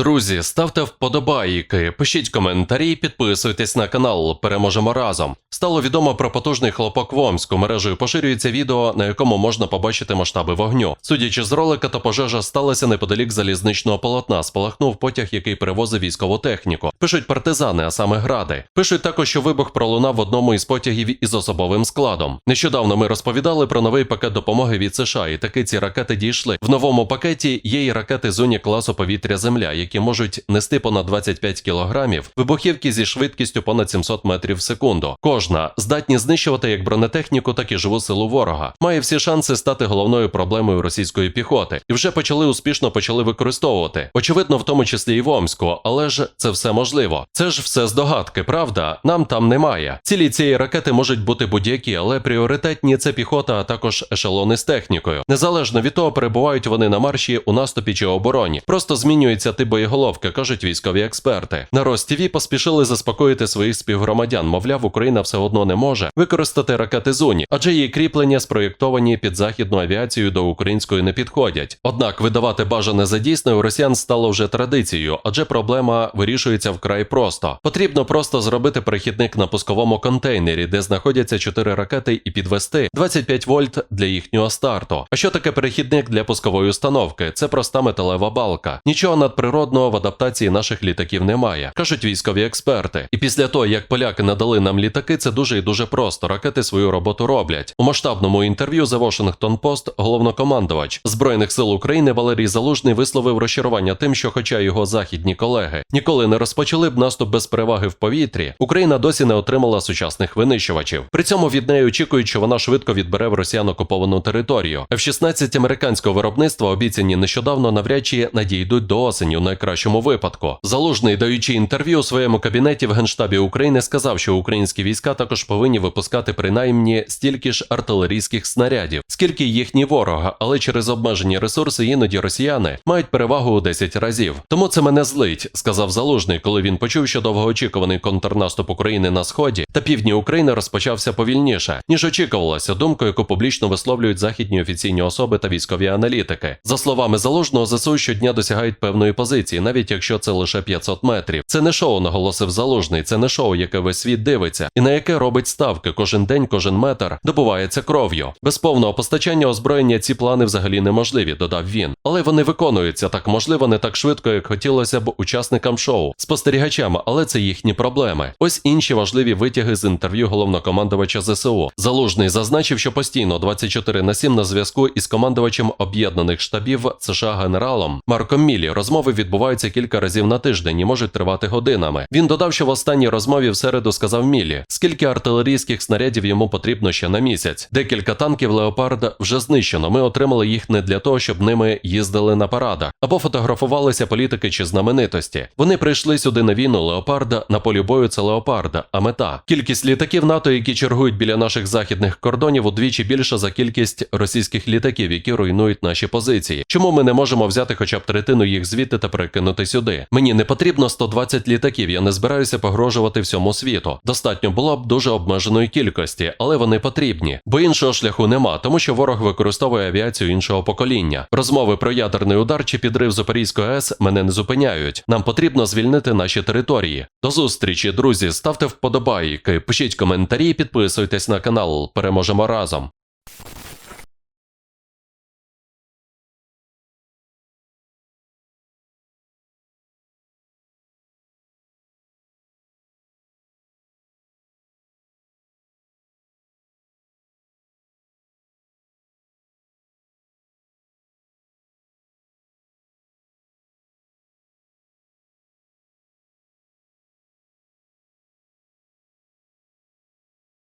Друзі, ставте вподобайки, пишіть коментарі, підписуйтесь на канал. Переможемо разом. Стало відомо про потужний хлопок в Омську. Мережею поширюється відео, на якому можна побачити масштаби вогню. Судячи з ролика, то пожежа сталася неподалік залізничного полотна. Спалахнув потяг, який перевозив військову техніку. Пишуть партизани, а саме гради. Пишуть також, що вибух пролунав в одному із потягів із особовим складом. Нещодавно ми розповідали про новий пакет допомоги від США, і таки ці ракети дійшли. В новому пакеті є і ракети зоні класу повітря Земля, які можуть нести понад 25 кілограмів, вибухівки зі швидкістю понад 700 метрів в секунду. Кожна здатні знищувати як бронетехніку, так і живу силу ворога. Має всі шанси стати головною проблемою російської піхоти, і вже почали успішно почали використовувати. Очевидно, в тому числі і в Омську, але ж це все можливо. Це ж все здогадки, правда? Нам там немає. Цілі цієї ракети можуть бути будь-які, але пріоритетні це піхота, а також ешелони з технікою. Незалежно від того, перебувають вони на марші у наступі чи обороні. Просто змінюється тип боєголовки, кажуть військові експерти. На Ростіві поспішили заспокоїти своїх співгромадян. Мовляв, Україна все одно не може використати ракети зуні, адже її кріплення спроєктовані під західну авіацію до української не підходять. Однак видавати бажане за дійсне у росіян стало вже традицією, адже проблема вирішується вкрай просто. Потрібно просто зробити перехідник на пусковому контейнері, де знаходяться 4 ракети, і підвести 25 вольт для їхнього старту. А що таке перехідник для пускової установки? Це проста металева балка. Нічого надприродного в адаптації наших літаків немає, кажуть військові експерти. І після того, як поляки надали нам літаки, це дуже і дуже просто. Ракети свою роботу роблять. У масштабному інтерв'ю The Washington Post головнокомандувач Збройних сил України Валерій Залужний висловив розчарування тим, що, хоча його західні колеги ніколи не розпочали б наступ без переваги в повітрі, Україна досі не отримала сучасних винищувачів. При цьому від неї очікують, що вона швидко відбере в росіян окуповану територію. F-16 американського виробництва обіцяні нещодавно навряд чи надійдуть до осені найкращому випадку. Залужний, даючи інтерв'ю у своєму кабінеті в генштабі України, сказав, що українські війська також повинні випускати принаймні стільки ж артилерійських снарядів, скільки їхні ворога, але через обмежені ресурси іноді росіяни мають перевагу у 10 разів. Тому це мене злить, сказав Залужний, коли він почув, що довгоочікуваний контрнаступ України на сході та півдні України розпочався повільніше, ніж очікувалося, думку, яку публічно висловлюють західні офіційні особи та військові аналітики. За словами Залужного, ЗСУ щодня досягають певної позиції, навіть якщо це лише 500 метрів. Це не шоу, наголосив Залужний, це не шоу, яке весь світ дивиться, і на яке робить ставки кожен день, кожен метр добувається кров'ю. Без повного постачання озброєння ці плани взагалі неможливі, додав він. Але вони виконуються так, можливо, не так швидко, як хотілося б учасникам шоу, спостерігачам, але це їхні проблеми. Ось інші важливі витяги з інтерв'ю головнокомандувача ЗСУ. Залужний зазначив, що постійно 24 на 7 на зв'язку із командувачем об'єднаних штабів США генералом Марком Мілі. Розмови відбуваються кілька разів на тиждень і можуть тривати годинами. Він додав, що в останній розмові в середу сказав Мілі, скільки артилерійських снарядів йому потрібно ще на місяць. Декілька танків Леопард вже знищено. Ми отримали їх не для того, щоб ними їздили на парадах або фотографувалися політики чи знаменитості. Вони прийшли сюди на війну Леопарда на полі бою. Це Леопарда, а мета кількість літаків НАТО, які чергують біля наших західних кордонів, удвічі більша за кількість російських літаків, які руйнують наші позиції. Чому ми не можемо взяти хоча б третину їх звідти та перекинути сюди? Мені не потрібно 120 літаків. Я не збираюся погрожувати всьому світу. Достатньо було б дуже обмеженої кількості, але вони потрібні, бо іншого шляху нема, тому що ворог використовує авіацію іншого покоління. Розмови про ядерний удар чи підрив Запорізької АЕС мене не зупиняють. Нам потрібно звільнити наші території. До зустрічі, друзі. Ставте вподобайки, пишіть коментарі, підписуйтесь на канал. Переможемо разом.